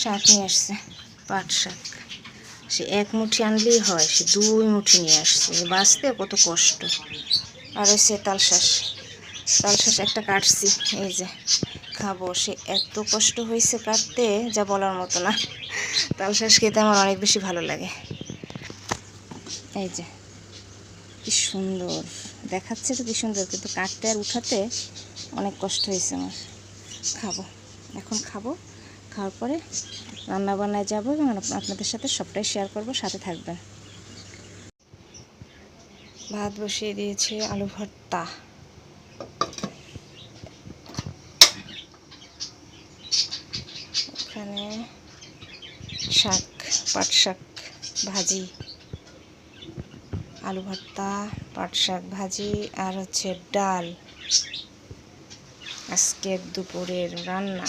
শাক নিয়ে আসছে, পাট শাক। সে এক মুঠি আনলেই হয়, সে দুই মুঠি নিয়ে আসছে। বাঁচতে কত কষ্ট। আর হচ্ছে তালশাঁস তালশাঁস একটা কাটছি, এই যে খাব। সে এত কষ্ট হয়েছে কাটতে, যা বলার মতো না। তালশাঁস খেতে আমার অনেক বেশি ভালো লাগে। এই যে, কি সুন্দর। দেখাচ্ছে তো কি সুন্দর, কিন্তু কাটতে আর উঠাতে অনেক কষ্ট হয়েছে আমার। খাব, এখন খাব। খাওয়ার পরে রান্না বান্নায় যাব এবং আপনাদের সাথে সবটাই শেয়ার করব, সাথে থাকবেন। ভাত বসিয়ে দিয়েছে আলু ভর্তা। এখানে শাক, পাট শাক ভাজি, আলু ভর্তা, পাট শাক ভাজি আর হচ্ছে ডাল। আজকের দুপুরের রান্না।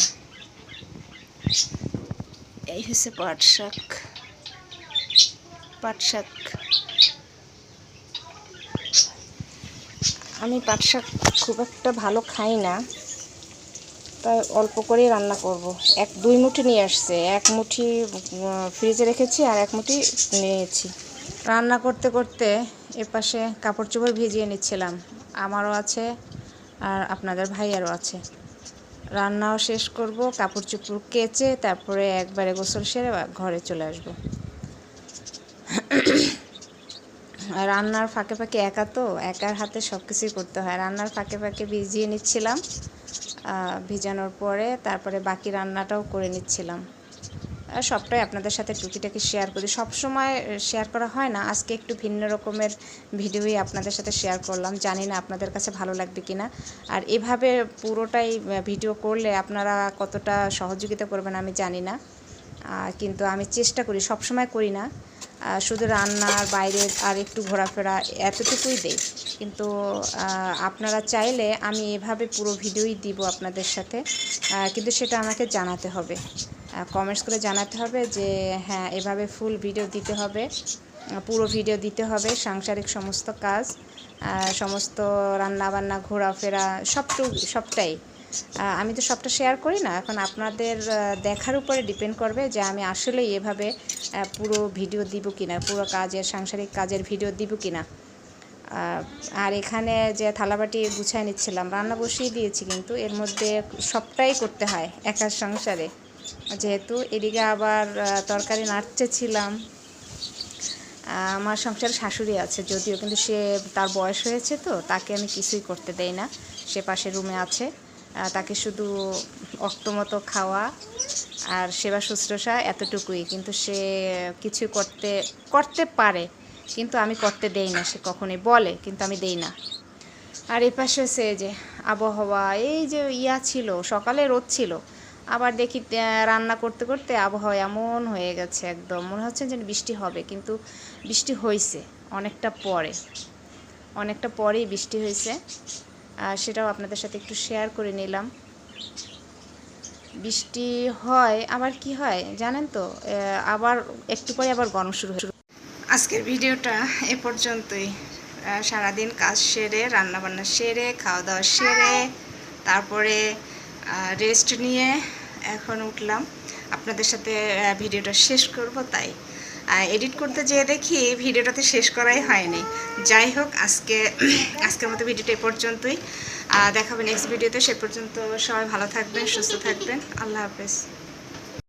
এই হচ্ছে পাট শাক। পাট শাক। আমি পাট শাক খুব একটা ভালো খাই না। তাই অল্প করেই রান্না করব। এক দুই মুঠি নিয়ে আসছে। এক মুঠি ফ্রিজে রেখেছি আর এক মুঠি নিয়েছি। রান্না করতে করতে এ পাশে কাপড় চোপড় ভিজিয়ে নিচ্ছিলাম। আমারও আছে আর আপনাদের ভাইয়ারও আছে। রান্নাও শেষ করব কাপড় চোপড় কেচে তারপরে একবারে গোসল সেরে ঘরে চলে আসব। রান্নার ফাঁকে ফাঁকে একা তো, একার হাতে সব কিছুই করতে হয়। রান্নার ফাঁকে ফাঁকে ভিজিয়ে নিচ্ছিলাম ভিজানোর পরে তারপরে বাকি রান্নাটাও করে নিচ্ছিলাম। সবটাই আপনাদের সাথে টুকিটাকি শেয়ার করি। সব সময় শেয়ার করা হয় না। আজকে একটু ভিন্ন রকমের ভিডিওই আপনাদের সাথে শেয়ার করলাম। জানি না আপনাদের কাছে ভালো লাগবে কি না আর এভাবে পুরোটাই ভিডিও করলে আপনারা কতটা সহযোগিতা করবেন আমি জানি না। কিন্তু আমি চেষ্টা করি সব সময় করি না। শুধু রান্নার বাইরে আর একটু ঘোরাফেরা এতটুকুই দেই। কিন্তু আপনারা চাইলে আমি এভাবে পুরো ভিডিওই দিব আপনাদের সাথে। কিন্তু সেটা আমাকে জানাতে হবে। কমেন্টস করে জানাতে হবে যে হ্যাঁ এভাবে ফুল ভিডিও দিতে হবে পুরো ভিডিও দিতে হবে, সাংসারিক সমস্ত কাজ সমস্ত রান্না বান্না ঘোরাফেরা সবটু সবটাই। আমি তো সবটা শেয়ার করি না, এখন আপনাদের দেখার উপরে ডিপেন্ড করবে যে আমি আসলে এভাবে পুরো ভিডিও দিব কিনা, পুরো কাজের, সাংসারিক কাজের ভিডিও দিব কিনা। আর এখানে যে থালাবাটি গুছায় নিচ্ছিলাম, রান্না বসিয়ে দিয়েছি কিন্তু এর মধ্যে সবটাই করতে হয় একার সংসারে। যেহেতু এদিকে আবার তরকারি নাড়তেছিলাম আমার সংসারে শাশুড়ি আছে, যদিও কিন্তু সে তার বয়স হয়েছে তো, তাকে আমি কিছুই করতে দেই না। সে পাশের রুমে আছে। তাকে শুধু অক্তমতো খাওয়া আর সেবা শুশ্রূষা এতটুকুই। কিন্তু সে কিছু করতে করতে পারে। কিন্তু আমি করতে দেই না, সে কখনই বলে, কিন্তু আমি দেই না। আর এ পাশে হচ্ছে যে আবহাওয়া, এই যে ইয়া ছিল, সকালে রোদ ছিল, আবার দেখি রান্না করতে করতে আবহাওয়া এমন হয়ে গেছে একদম, মনে হচ্ছে যেন বৃষ্টি হবে, কিন্তু বৃষ্টি হয়েছে অনেকটা পরে, অনেকটা পরেই বৃষ্টি হয়েছে আর সেটাও আপনাদের সাথে একটু শেয়ার করে নিলাম। বৃষ্টি হয়, আবার কি হয় জানেন তো? আবার একটু পরে আবার গরম শুরু হয় আজকের ভিডিওটা এ পর্যন্তই। সারাদিন কাজ সেরে রান্নাবান্না সেরে খাওয়া দাওয়া সেরে তারপরে রেস্ট নিয়ে এখন উঠলাম। আপনাদের সাথে ভিডিওটা শেষ করব তাই। এডিট করতে যেয়ে দেখি ভিডিওটাতে শেষ করাই হয়নি। যাই হোক আজকে আজকের মতো ভিডিওটা এ পর্যন্তই। আহ, দেখা হবে নেক্সট ভিডিওতে সে পর্যন্ত সবাই ভালো থাকবেন সুস্থ থাকবেন। আল্লাহ হাফেজ।